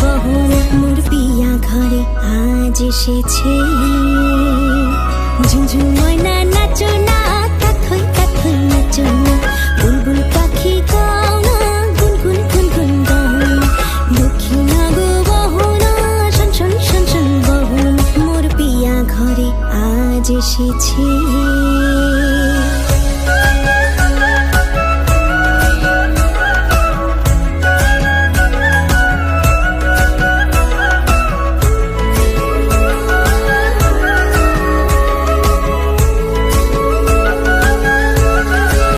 বহ মোর পিয়া ঘরে আজ এসেছে। ঝুঝু ময়না নাচো না, কাথই কাথই নাচো না। বুলবুল পাখি গাও না, গুনগুন গুনগুন গাও দক্ষিণা গো বহু না, শন শন শন শন বহু। মোর পিয়া ঘরে আজ এসেছে।